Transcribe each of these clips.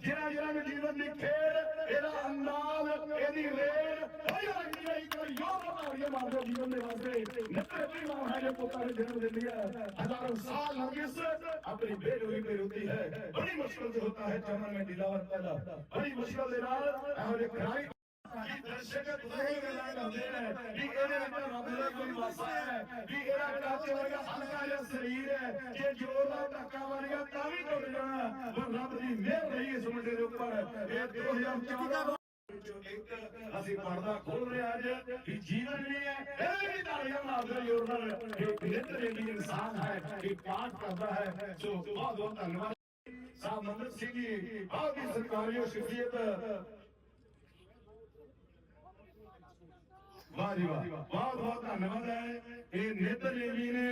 ਜਿਨ੍ਹਾਂ ਜਿਨ੍ਹਾਂ ਨੂੰ ਜੀਵਨ ਦੀ ਖੇਡ, ਇਹਦਾ ਅੰਦਾਜ਼, ਇਹਦੀ ਰੇਲ ਕੋਈ ਨਹੀਂ ਹੈ ਇੱਕ ਯੋਗ ਬਣਾਉਣੀ ਮਾਰਦੇ ਜੀਵਨ ਦੇ ਵਾਸਤੇ ਨਤਰੀ ਮਾਂ ਹੈ ਜੋ ਪੁੱਤਾਂ ਨੂੰ ਜਨਮ ਦਿੰਦੀ ਹੈ। ਹਜ਼ਾਰਾਂ ਸਾਲ ਨਰਗਿਸ ਆਪਣੀ ਬੇਰੋਈ ਪੇ ਰੋਤੀ ਹੈ। ਬੜੀ ਮੁਸ਼ਕਲ ਜੋ ਹੁੰਦਾ ਹੈ ਚਮਨ ਮੇਂ ਦਿਲਾਵਰ ਪੈਦਾ ਬੜੀ ਮੁਸ਼ਕਲ ਦੇ ਨਾਲ ਇਹੋ ਖਰਾਈ ਕਿ ਦਰਸ਼ਕ ਤੁਸੀਂ ਗੱਲਾਂ ਕਰਦੇ ਨੇ ਕਿ ਇਹਦੇ ਵਿੱਚ ਰੱਬ ਦਾ ਕੋਈ ਵਾਸਾ ਹੈ ਕਿ ਇਹਦਾ ਕਾਚੇ ਵਰਗਾ ਹੱਲ ਜੇ ਜ਼ੋਰ ਨਾਲ ਧੱਕਾ ਮਾਰੇਗਾ ਤਾਂ ਵੀ ਟੁੱਟ ਜਾਣਾ। ਪਰ ਰੱਬ ਦੀ ਮਿਹਰ ਰਹੀ ਇਸ ਮੁੰਡੇ ਦੇ ਉੱਪਰ। ਇਹ 2014 ਵਿੱਚੋਂ ਇੱਕ ਅਸੀਂ ਪਰਦਾ ਖੋਲ ਰਹੇ ਅੱਜ। ਕਿ ਜੀਵਨ ਵੀ ਹੈ ਇਹ ਵੀ ਤਾੜੀਆਂ ਮਾਰਦੇ ਜ਼ੋਰ ਨਾਲ। ਇਹ ਵੀ ਇਨਸਾਨ ਹੈ ਇਹ ਪਾਠ ਕਰਦਾ ਹੈ। ਸੋ ਬਹੁਤ ਬਹੁਤ ਧੰਨਵਾਦ। ਸਾਹਿਬ ਮੰਦਰ ਸਿੰਘ ਜੀ ਬਹੁਤ ਹੀ ਸਰਕਾਰੀ ਸ਼ਖਸੀਅਤ। ਵਾਹ ਜੀ ਵਾਹ। ਬਹੁਤ ਬਹੁਤ ਧੰਨਵਾਦ ਹੈ। ਇਹ ਨੇਤਰ ਜੀ ਨੇ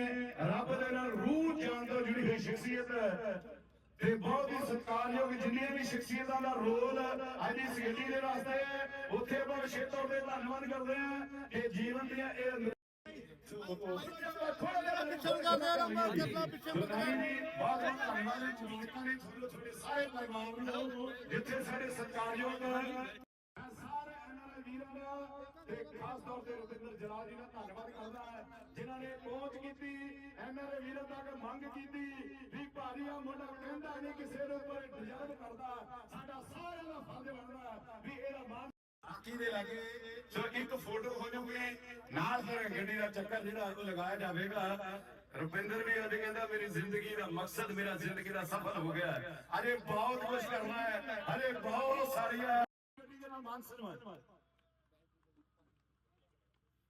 ਤੇ ਬਹੁਤ ਹੀ ਸਤਿਕਾਰਯੋਗ ਜਿੰਨੀਆਂ ਵੀ ਸ਼ਖਸੀਅਤਾਂ ਦਾ ਰੋਲ ਅੱਜ ਇਸ ਗੱਡੀ ਦੇ ਵਾਸਤੇ ਉੱਥੇ ਆਪਾਂ ਵਿਸ਼ੇਸ਼ ਤੌਰ ਧੰਨਵਾਦ ਕਰਦੇ ਹਾਂ ਕਿ ਜੀਵਨ ਦੀਆਂ ਇਹ ਜਿੱਥੇ ਸਾਡੇ ਸਤਿਕਾਰਯੋਗ ਸਾਰੇ ਐਨਆਰਆਈ ਵੀਰਾਂ ਦਾ ਤੇ ਖਾਸ ਤੌਰ ਤੇ ਰਵਿੰਦਰ ਜਲਾਲ ਜੀ ਦਾ ਧੰਨਵਾਦ ਕਰਦਾ ਜਿਨ੍ਹਾਂ ਨੇ ਪਹੁੰਚ ਕੀਤੀ ਐਨਆਰਆਈ ਵੀਰਾਂ ਤੱਕ ਮੰਗ ਕੀਤੀ ਵੀ ਭਾਰੀ ਡਿਜ਼ਾਈਨ ਕਰਦਾ ਸਾਡਾ ਸਾਰਿਆਂ ਦਾ ਫਰਜ਼ ਬਣਦਾ ਵੀ ਇਹਦਾ ਮਾਨ ਆਕੀ ਦੇ ਲਾਗੇ ਸੋ ਇੱਕ ਫੋਟੋ ਹੋ ਜਾਊਗੀ ਨਾਲ ਫਿਰ ਗੱਡੀ ਦਾ ਚੱਕਰ ਜਿਹੜਾ ਉਹ ਲਗਾਇਆ ਜਾਵੇਗਾ। ਰੁਪਿੰਦਰ ਵੀ ਅੱਜ ਕਹਿੰਦਾ ਮੇਰੀ ਜ਼ਿੰਦਗੀ ਦਾ ਮਕਸਦ ਮੇਰਾ ਜ਼ਿੰਦਗੀ ਦਾ ਸਫਲ ਹੋ ਗਿਆ। ਅਰੇ ਬਹੁਤ ਕੁਝ ਕਰਨਾ ਹੈ। ਅਰੇ ਬਹੁਤ ਸਾਰੀਆਂ ਗੱਡੀ ਦੇ ਨਾਲ ਮਾਨ ਸਨਮਾਨ।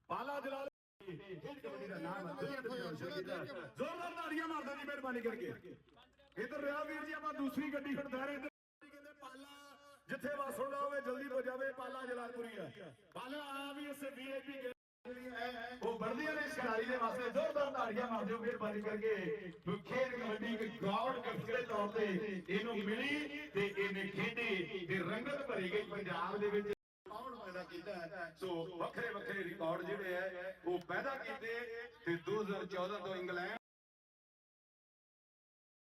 ਪਾਲਾ ਜਲਾਲ ਖੇਡ ਕਬੱਡੀ ਦਾ ਨਾਮ ਹੈ। ਜ਼ੋਰਦਾਰ ਤਾੜੀਆਂ ਮਾਰਦਾ ਜੀ ਮਿਹਰਬਾਨੀ ਕਰਕੇ। ਇਧਰ ਰਿਆ ਵੀਰ ਜੀ, ਆਪਾਂ ਦੂਸਰੀ ਗੱਡੀ ਖੜਦਾ ਰਹੇ ਕਹਿੰਦੇ, ਪਾਲਾ, ਜਿੱਥੇ ਬਸ ਹੋਵੇ, ਜਲਦੀ ਪਹੁੰਚਾਵੇ ਪਾਲਾ, ਜਲਾਲਪੁਰੀ ਹੈ ਪਾਲਾ, ਆ ਵੀ ਇਸੇ ਵੀਆਈਪੀ ਉਹ ਵਰਦੀਆਂ ਨੇ ਖਿਡਾਰੀ ਦੇ ਵਾਸਤੇ ਜ਼ੋਰਦਾਰ ਤਾੜੀਆਂ ਮਾਰ ਦਿਓ ਮਿਹਰਬਾਨੀ ਕਰਕੇ ਖੇਡ ਕਬੱਡੀ ਇੱਕ ਗਰਾਊਂਡ ਕਫਰੇ ਤੌਰ ਤੇ ਇਹਨੂੰ ਮਿਲੀ ਤੇ ਇਹਨੇ ਖੇਡੀ ਤੇ ਰੰਗਤ ਭਰੀ ਗਈ ਪੰਜਾਬ ਦੇ ਵਿੱਚ। ਪੈਦਾ ਕੀਤਾ ਸੋ ਵੱਖਰੇ ਵੱਖਰੇ ਰਿਕਾਰਡ ਜਿਹੜੇ ਹੈ, ਉਹ ਪੈਦਾ ਕੀਤੇ ਤੇ 2014 ਤੋਂ ਇੰਗਲੈਂਡ